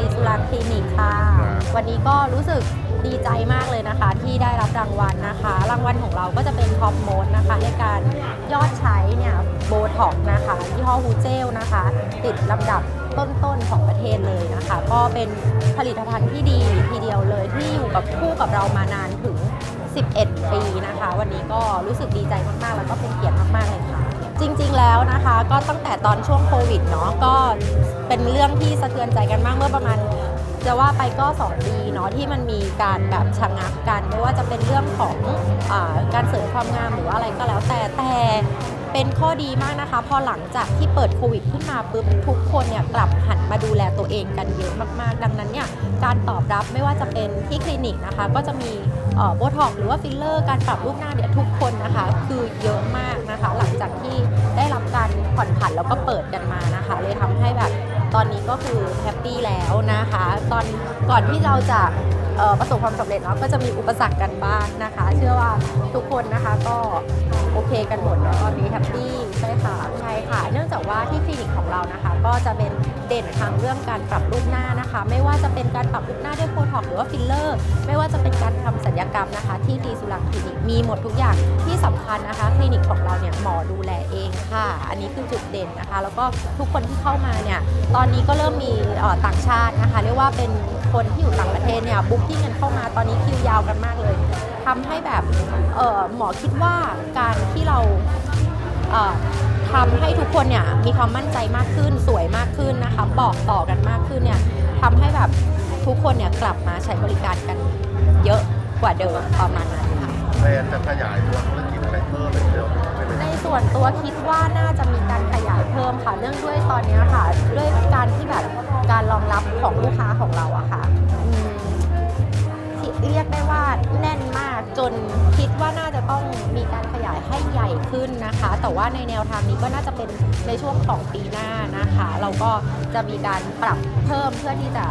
รีสุรังคลินิกค่ะวันนี้ก็รู้สึกดีใจมากเลยนะคะ ที่ได้รับรางวัลนะคะ รางวัลของเราก็จะเป็นท็อปโมดนะคะ ในการยอดใช้เนี่ยโบท็อกนะคะยี่ห้อฮูเจลนะคะ ติดลำดับต้นๆของประเทศเลยนะคะ ก็เป็นผลิตภัณฑ์ที่ดีทีเดียวเลยที่อยู่กับคู่กับเรามานานถึง 11 ปีนะคะ วันนี้ก็รู้สึกดีใจมากๆ แล้วก็เป็นเกียรติมากๆเลยค่ะ จริงๆแล้วนะคะ ก็ตั้งแต่ตอนช่วงโควิดเนาะก็เป็นเรื่องที่สะเทือนใจกันมากเมื่อประมาณ จะว่าไปก็2ปีเนาะที่มันมีการแบบชะงักกันไม่ว่าจะเป็นเรื่องของอการเสริมความงามหรือว่าอะไรก็แล้วแต่แต่เป็นข้อดีมากนะคะ พอหลังจากที่เปิดโควิดขึ้นมาปุ๊บทุกคนเนี่ยกลับหันมาดูแลตัวเองกันเยอะมากๆ ดังนั้นเนี่ยการตอบรับไม่ว่าจะเป็นที่คลินิกนะคะ ก็จะมีโบท็อกหรือว่าฟิลเลอร์ การปรับรูปหน้าเนี่ยทุกคนนะคะ คือเยอะมากนะคะ หลังจากที่ได้รับการผ่อนผันแล้วก็เปิดกันมานะคะ เลยทำให้แบบ ตอนนี้ก็คือแฮปปี้แล้วนะคะ ตอนก่อนที่เราจะประสบความสำเร็จเนาะก็จะมีอุปสรรคกันบ้างนะคะ เชื่อว่าทุกคนนะคะก็โอเคกันหมดแล้วตอนนี้แฮปปี้ใช่ค่ะใช่ค่ะ เนื่องจากว่าที่คลินิกของเรานะคะ ก็จะเป็นเด่นทางเรื่องการปรับรูปหน้านะคะ ไม่ว่าจะเป็นการปรับรูปหน้าด้วยโบท็อกหรือว่าฟิลเลอร์ ไม่ว่าจะเป็นการทำศัลยกรรมนะคะ ที่ดีสุรังคลินิกมีหมดทุกอย่างที่สำคัญนะคะคลินิกของเราเนี่ยหมอดูแลเองค่ะ อันนี้คือจุดเด่นนะคะ แล้วก็ทุกคนที่เข้ามาเนี่ยตอนนี้ก็เริ่มมีเอ่อต่างชาตินะคะเรียกว่าเป็นคนที่อยู่ต่างประเทศเนี่ยบุ๊กิ้งกันเข้ามาตอนนี้คิวยาวกันมากเลยทำให้แบบเอ่อหมอคิดว่าการที่เราเอ่อทำให้ทุกคนเนี่ยมีความมั่นใจมากขึ้นสวยมากขึ้นนะคะบอกต่อกันมากขึ้นเนี่ยทำให้แบบทุกคนเนี่ยกลับมาใช้บริการกันเยอะกว่าเดิมประมาณนั้นค่ะแบรนด์จะขยายตัวธุรกิจอะไรเพิ่มอีกเยอะไหมในส่วนตัวคิดว่าน่าจะมีการขยาย เพิ่มค่ะ เรื่องด้วยตอนนี้ค่ะ ด้วยการที่แบบการรองรับของลูกค้าของเราอะค่ะที่เรียกได้ว่าแน่นมากจนคิดว่าน่าจะต้อง ให้ใหญ่ขึ้นนะคะ แต่ว่าในแนวทางนี้ก็น่าจะเป็นในช่วงของปีหน้านะคะ เราก็จะมีการปรับเพิ่มเพื่อที่จะ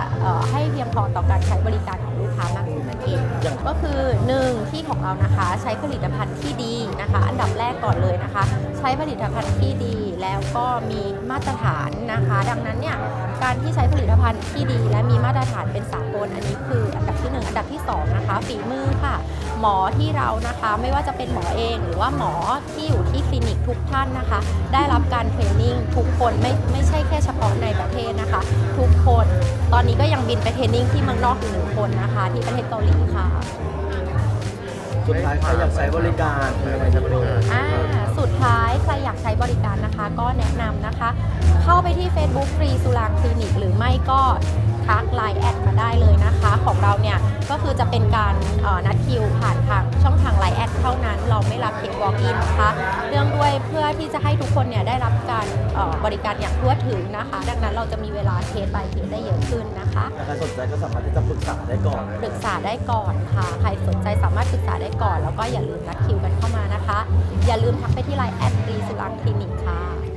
ให้เพียงพอต่อการใช้บริการของลูกค้ามากขึ้นนั่นเองอย่างก็คือหนึ่งที่ของเรานะคะใช้ผลิตภัณฑ์ที่ดีนะคะ อันดับแรกก่อนเลยนะคะ ใช้ผลิตภัณฑ์ที่ดีแล้วก็มีมาตรฐานนะคะ ดังนั้นเนี่ยการที่ใช้ผลิตภัณฑ์ที่ดี และมีมาตรฐานเป็นสากลอันนี้คืออันดับที่หนึ่งอันดับที่สองนะคะฝีมือค่ะ หมอที่เรานะคะ ไม่ว่าจะเป็นหมอเอง หรือว่าหมอที่อยู่ที่คลินิกทุกท่านนะคะ ได้รับการเทรนนิ่งทุกคนไม่ไม่ใช่แค่เฉพาะในประเทศนะคะ ทุกคนตอนนี้ก็ยังบินไปเทรนนิ่งที่เมืองนอกอีกหนึ่งคนนะคะ ที่ประเทศเกาหลีค่ะสุดท้ายใครอยากใช้บริการมีอะไรจะโปรอ่าสุดท้ายใครอยากใช้บริการนะคะ ก็แนะนำนะคะ เข้าไปที่ Facebook ฟรีสุรางคลินิก หรือไม่ก็ทักไลน์แอดมาได้เลยนะคะ ของเราเนี่ย ก็คือจะเป็นการเอ่อนัดคิวผ่านทางช่องทางไลน์แอดเท่านั้น เราไม่รับเคสวอล์กอินนะคะเรื่องด้วยเพื่อที่จะให้ทุกคนเนี่ยได้รับการเอ่อบริการอย่างทั่วถึงนะคะ ดังนั้นเราจะมีเวลาเคส by เคสได้เยอะขึ้นนะคะถ้าใครสนใจก็สามารถที่จะปรึกษาได้ก่อนปรึกษาได้ก่อนค่ะ ใครสนใจสามารถปรึกษาได้ก่อน แล้วก็อย่าลืมนัดคิวกันเข้ามานะคะ อย่าลืมทักไปที่ไลน์แอดรีสุรังคลินิกค่ะ